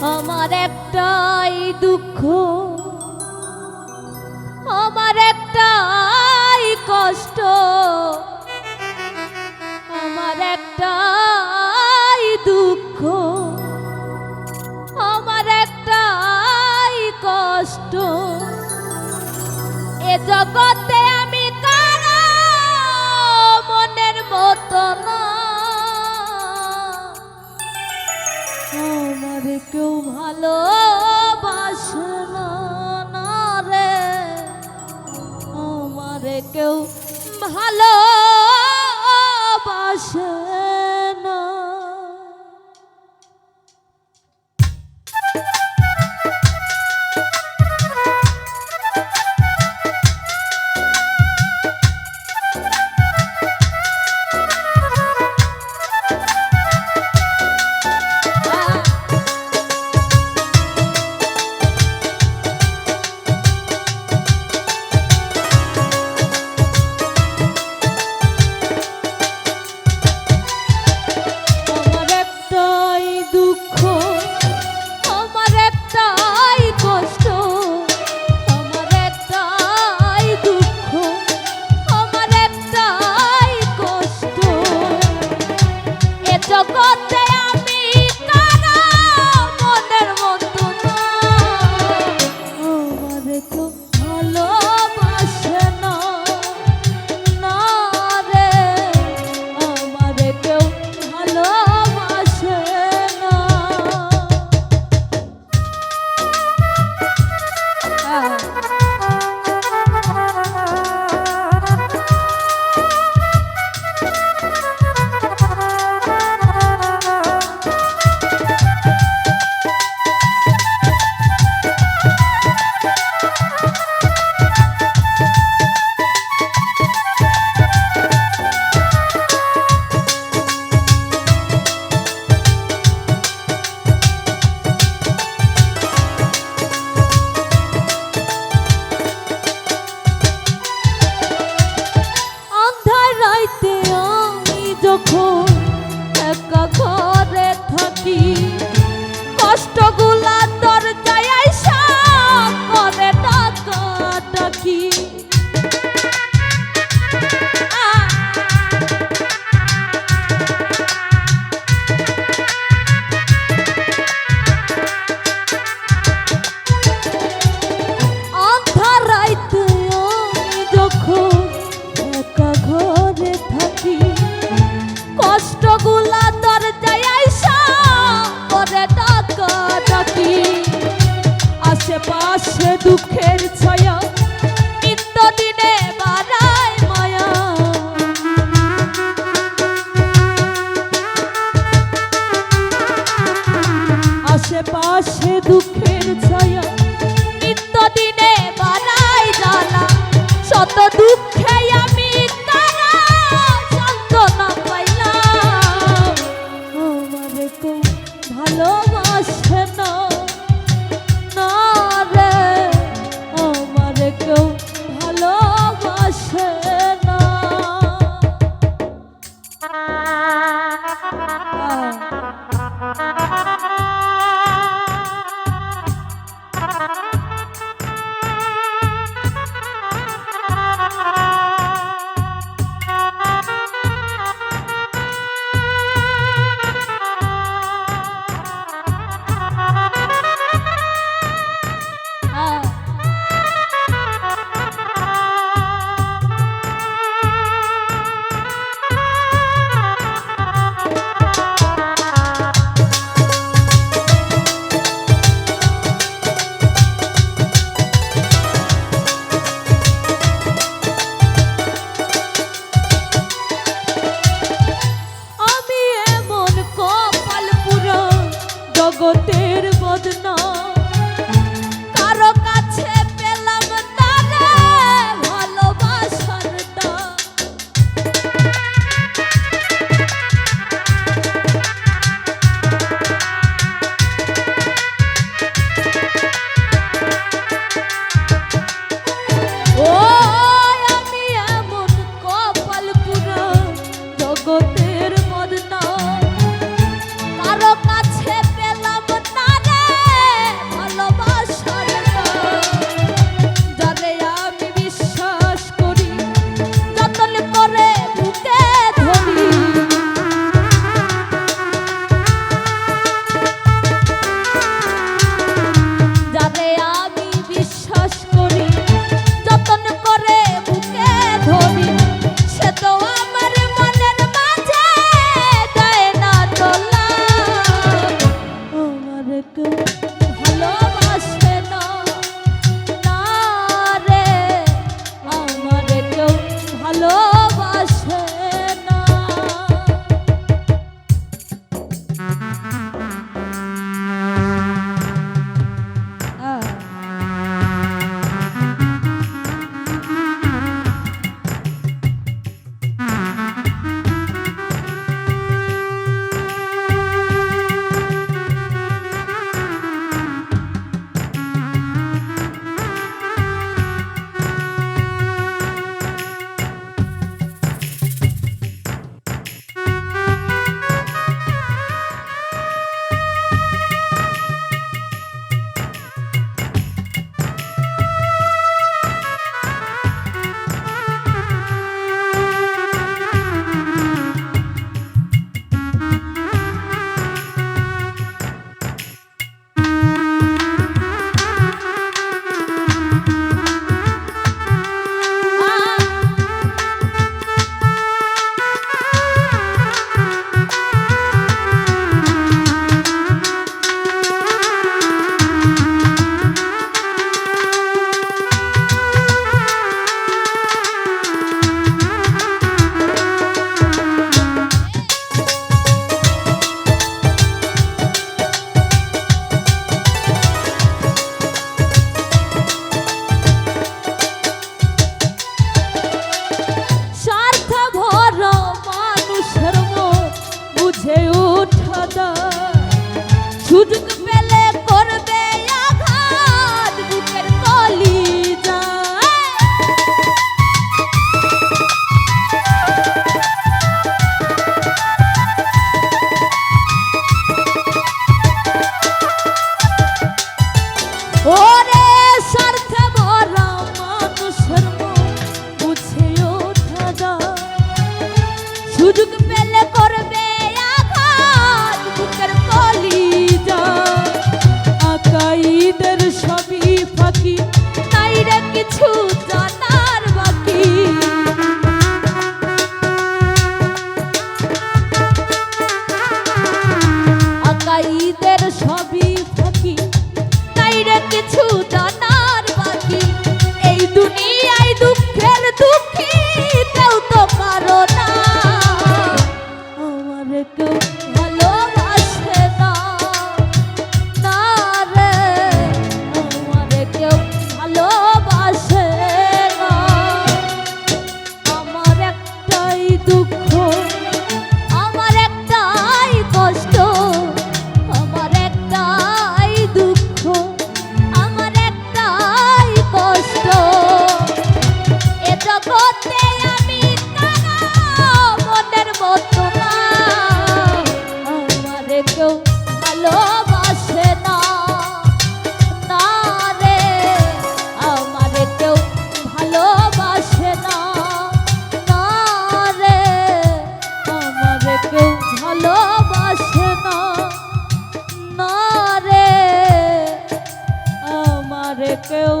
আমার একটাই দুঃখ, আমার একটাই কষ্ট, আমার একটাই দুঃখ, আমার একটাই কষ্ট। এ জগতে আমি কারা মনের মতো না। আর কেউ ভালো না রে। আমার কেউ ভালো করতে আশেপাশে দুঃখের ছায়া। নিত্যদিনে বানাই জানা শত ভালোবাসে না না রে। কেউ